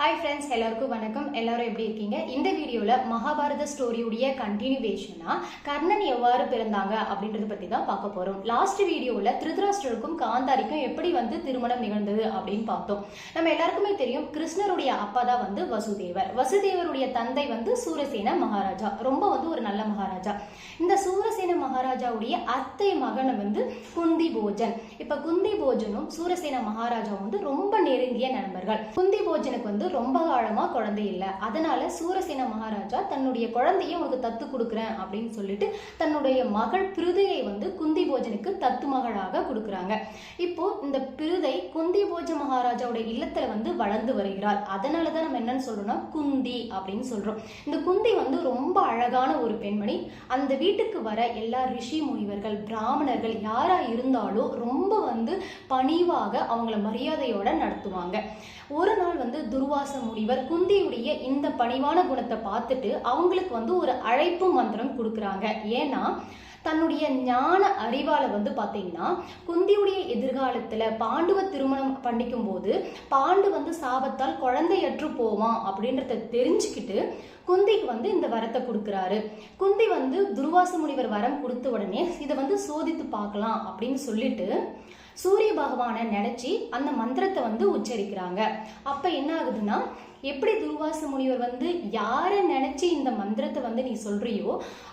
Hi friends எல்லாருக்கும் வணக்கம். எல்லாரும் எப்படி இருக்கீங்க? இந்த வீடியோவில் மகாபாரத ஸ்டோரியுடைய கண்டினியூவேஷனாக கர்ணன் எவ்வாறு பிறந்தாங்க அப்படின்றத பற்றி தான் பார்க்க போகிறோம் லாஸ்ட் வீடியோவில் திருதராஷ்டருக்கும் காந்தாரிக்கும் எப்படி வந்து திருமணம் நிகழ்ந்தது அப்படின்னு பார்த்தோம். நம்ம எல்லாருக்குமே தெரியும் கிருஷ்ணருடைய அப்பா தான் வந்து வசுதேவர். வசுதேவருடைய தந்தை வந்து சூரசேன மகாராஜா. ரொம்ப வந்து ஒரு நல்ல மகாராஜா. இந்த சூரசேன மகாராஜாவுடைய அத்தை மகன் வந்து குந்தி போஜன் இப்போ குந்தி போஜனும் சூரசேன மகாராஜாவும் வந்து ரொம்ப நெருங்கிய நண்பர்கள். குந்தி போஜனுக்கு வந்து ரொம்ப காலமா குழந்தை இல்லை. அதனால சூரசேன மகாராஜா தன்னுடைய குழந்தைய உனக்கு தத்து கொடுக்குறேன் அப்படின்னு சொல்லிட்டு தன்னுடைய மகள் பிருதையை வந்து தத்து மகளாக கொடுக்குறாங்க. இப்போ இந்த பிருதை குந்தி போஜ மகாராஜாவோட இல்லத்துல வந்து வளர்ந்து வருகிறார் அதனால தான் நம்ம என்னன்னு சொல்றோம்னா குந்தி அப்படின்னு சொல்றோம். இந்த குந்தி வந்து ரொம்ப அழகான ஒரு பெண்மணி. அந்த வீட்டுக்கு வர எல்லா ரிஷி முனிவர்கள் பிராமணர்கள் யாரா இருந்தாலும் ரொம்ப வந்து பணிவாக அவங்கள மரியாதையோட நடத்துவாங்க. ஒரு நாள் வந்து துர்வாச முனிவர் குந்தியுடைய இந்த பணிவான குணத்தை பார்த்துட்டு அவங்களுக்கு வந்து ஒரு அழைப்பு மந்திரம் கொடுக்குறாங்க. ஏன்னா தன்னுடைய ஞான அறிவால வந்து பாத்தீங்கன்னா குந்தியுடைய எதிர்காலத்துல பாண்டுவ திருமணம் பண்ணிக்கும் போது பாண்டு வந்து சாபத்தால் குழந்தையற்று போவான் அப்படின்றத தெரிஞ்சுக்கிட்டு குந்திக்கு வந்து இந்த வரத்தை கொடுக்குறாரு. குந்தி வந்து துர்வாச முனிவர் வரம் கொடுத்த உடனே இதை வந்து சோதித்து பார்க்கலாம் அப்படின்னு சொல்லிட்டு சூரிய பகவானை நினைச்சு அந்த மந்திரத்தை வந்து உச்சரிக்கிறாங்க. அப்ப என்ன ஆகுதுன்னா எப்படி துர்வாச முனிவர் வந்து யாரை நினைச்சு இந்த மந்திரத்தை வந்து நீ சொல்றியோ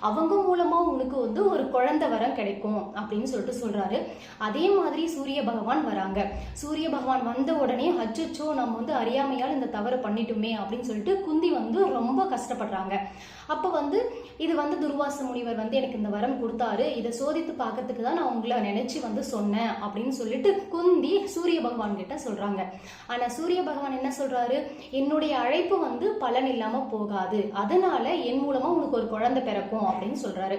அவங்க மூலமா உனக்கு வந்து ஒரு குழந்தை வரம் கிடைக்கும் அப்படின்னு சொல்லிட்டு சொல்றாரு. அதே மாதிரி சூரிய பகவான் வராங்க. சூரிய பகவான் வந்த உடனே அச்சோ நம்ம வந்து அறியாமையால் இந்த தவறு பண்ணிட்டோமே அப்படின்னு சொல்லிட்டு குந்தி வந்து ரொம்ப கஷ்டப்படுறாங்க. அப்போ வந்து இது வந்து துர்வாச முனிவர் வந்து எனக்கு இந்த வரம் கொடுத்தாரு. இதை சோதித்து பார்க்கறதுக்கு தான் நான் உங்களை நினைச்சு வந்து சொன்னேன் அப்படின்னு சொல்லிட்டு குந்தி சூரிய பகவான் கிட்ட சொல்றாங்க. ஆனா சூரிய பகவான் என்ன சொல்றாரு? என்னுடைய அழைப்பு வந்து பலன் இல்லாம போகாது. அதனால என் மூலமா உனக்கு ஒரு குழந்தை பிறக்கும் அப்படின்னு சொல்றாரு.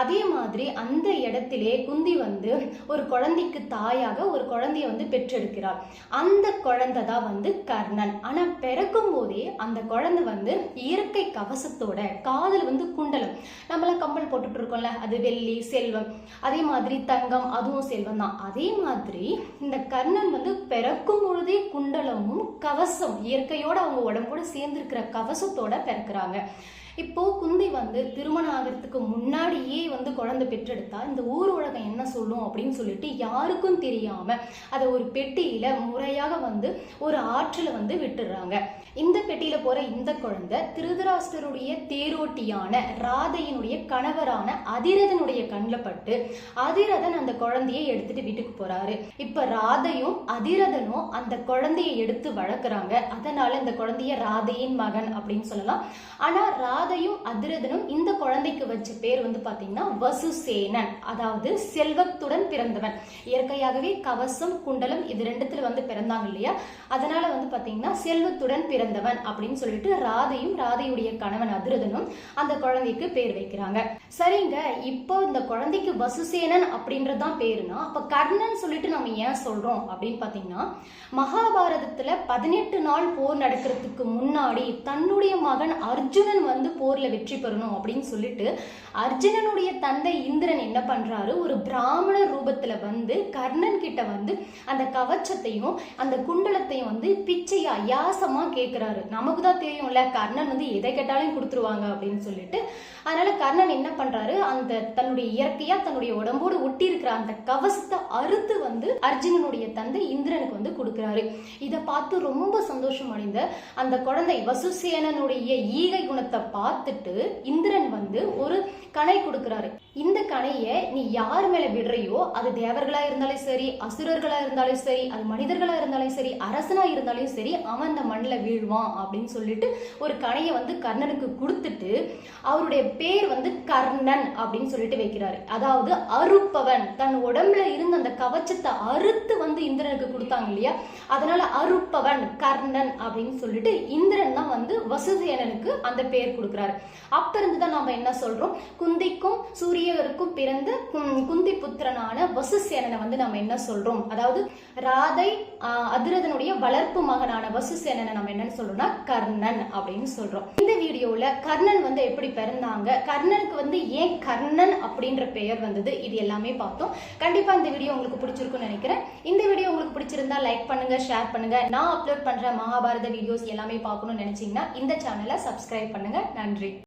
அதே மாதிரி அந்த இடத்திலே குந்தி வந்து ஒரு குழந்தைக்கு தாயாக ஒரு குழந்தைய வந்து பெற்றெடுக்கிறார். அந்த குழந்தை தான் வந்து கர்ணன். ஆனா பிறக்கும் போதே அந்த குழந்தை வந்து இயற்கை கவசத்தோட காதல் வந்து குண்டலம். நம்மளாம் கம்பல் போட்டுட்டு இருக்கோம்ல அது வெள்ளி செல்வம். அதே மாதிரி தங்கம் அதுவும் செல்வம் தான். அதே மாதிரி இந்த கர்ணன் வந்து பிறக்கும் பொழுதே குண்டலமும் கவசம் இயற்கையோட அவங்க உடம்போட சேர்ந்திருக்கிற கவசத்தோட பிறக்கிறாங்க. இப்போ குந்தி வந்து திருமணம் ஆகிறதுக்கு முன்னாடியே வந்து குழந்தை பெற்றெடுத்தா இந்த ஊர் உலகம் என்ன சொல்லும் அப்படின்னு சொல்லிட்டு யாருக்கும் தெரியாம அதை ஒரு பெட்டியில முறையாக வந்து ஒரு ஆற்றில் வந்து விட்டுடுறாங்க. இந்த பெட்டியில போற இந்த குழந்தை திருதராஷ்டருடைய தேரோட்டியான ராதையினுடைய கணவரான அதிரதனுடைய கண்ணில் பட்டு அதிரதன் அந்த குழந்தையை எடுத்துட்டு வீட்டுக்கு போறாரு. இப்ப ராதையும் அதிரதனும் அந்த குழந்தையை எடுத்து வளர்க்குறாங்க. அதனால இந்த குழந்தைய ராதையின் மகன் அப்படின்னு சொல்லலாம். ஆனா ராதையும் அதிரதனும் இந்த குழந்தைக்கு வச்ச பேர் வந்து பாத்தீங்கன்னா வசுசேனன் அதாவது செல்வத்துடன் பிறந்தவன். இயற்கையாகவே கவசம் குண்டலம் இது ரெண்டுத்துல வந்து பிறந்தாங்க இல்லையா? அதனால வந்து பாத்தீங்கன்னா செல்வத்துடன் பிறந்தவன் அப்படின்னு சொல்லிட்டு ராதையும் ராதையுடைய கணவன் அதிரதனும் அந்த குழந்தைக்கு பேர் வைக்கிறாங்க. சரிங்க இப்போ இந்த குழந்தைக்கு வசுசேனன் அப்படின்றதுதான் பேருனா அப்ப கர்ணன் சொல்லிட்டு நம்ம ஏன் சொல்றோம் அப்படின்னு பாத்தீங்கன்னா மகாபாரதத்துல பதினெட்டு நாள் போர் நடக்கிறதுக்கு முன்னாடி தன்னுடைய மகன் அர்ஜுனன் வந்து போர்ல வெற்றி பெறணும் அப்படின்னு சொல்லிட்டு அர்ஜுனனுடைய தந்தை இந்திரன் என்ன பண்றாரு? ஒரு பிராமண ரூபத்துல வந்து கர்ணன் கிட்ட வந்து அந்த கவச்சத்தையும் அந்த குண்டலத்தையும் வந்து பிச்சையா யாசமா கேட்கிறாரு நமக்கு தான் தெரியும்ல கர்ணன் வந்து எதை கேட்டாலும் கொடுத்துருவாங்க அப்படின்னு சொல்லிட்டு. அதனால கர்ணன் என்ன பண்றாரு? அந்த தன்னுடைய இயற்கையா தன்னுடைய உடம்போடு ஒட்டி இருக்கிற அந்த கவசத்தை அறுத்து வந்து அர்ஜுனனுடைய தந்தை இந்திரனுக்கு வந்து கொடுக்கிறாரு. இதை பார்த்து ரொம்ப சந்தோஷம் அடைந்த அந்த குழந்தை வசுசேனனுடைய ஈகை குணத்தை பார்த்துட்டு இந்திரன் வந்து ஒரு கணை கொடுக்கிறாரு. இந்த கணையை நீ யார் மேல விடுறையோ அது தேவர்களா இருந்தாலும் சரி அசுரர்களா இருந்தாலும் சரி அது மனிதர்களா இருந்தாலும் சரி அரசனா இருந்தாலும் சரி அவன் அந்த மண்ணில் வீழ்வான் அப்படின்னு சொல்லிட்டு ஒரு கணையை வந்து கர்ணனுக்கு கொடுத்துட்டு அவருடைய பேர் வந்து கர்ணன் அப்படின்னு சொல்லிட்டு வைக்கிறாரு. அதாவது அறுப்பவன். தன் உடம்புல இருந்த அந்த கவச்சத்தை அறுத்து வந்து இந்திரனுக்கு கொடுத்தாங்க இல்லையா? அதனால அறுப்பவன் கர்ணன் அப்படின்னு சொல்லிட்டு இந்திரன் தான் வந்து வசுதேனனுக்கு அந்த பேர் கொடுக்குறாரு. கொடுக்குறாரு அப்ப இருந்து தான் நாம என்ன சொல்றோம்? குந்திக்கும் சூரியருக்கும் பிறந்து கும்- குந்தி புத்திரனான வசுசேனனை வந்து நம்ம என்ன சொல்றோம்? அதாவது ராதை அதிரதனுடைய வளர்ப்பு மகனான வசுசேனனை நம்ம என்னன்னு சொல்றோம்னா கர்ணன் அப்படின்னு சொல்றோம். இந்த வீடியோல கர்ணன் வந்து எப்படி பிறந்தாங்க? கர்ணனுக்கு வந்து ஏன் கர்ணன் அப்படின்ற பெயர் வந்தது? இது எல்லாமே பார்த்தோம். கண்டிப்பா இந்த வீடியோ உங்களுக்கு பிடிச்சிருக்கும்னு நினைக்கிறேன். இந்த வீடியோ உங்களுக்கு பிடிச்சிருந்தா லைக் பண்ணுங்க ஷேர் பண்ணுங்க. நான் அப்லோட் பண்ற மகாபாரத வீடியோஸ் எல்லாமே பார்க்கணும்னு நினைச்சீங்கன்னா இந்த சேனலை சப்ஸ்கிரைப் பண்ணுங்க. நன்றி.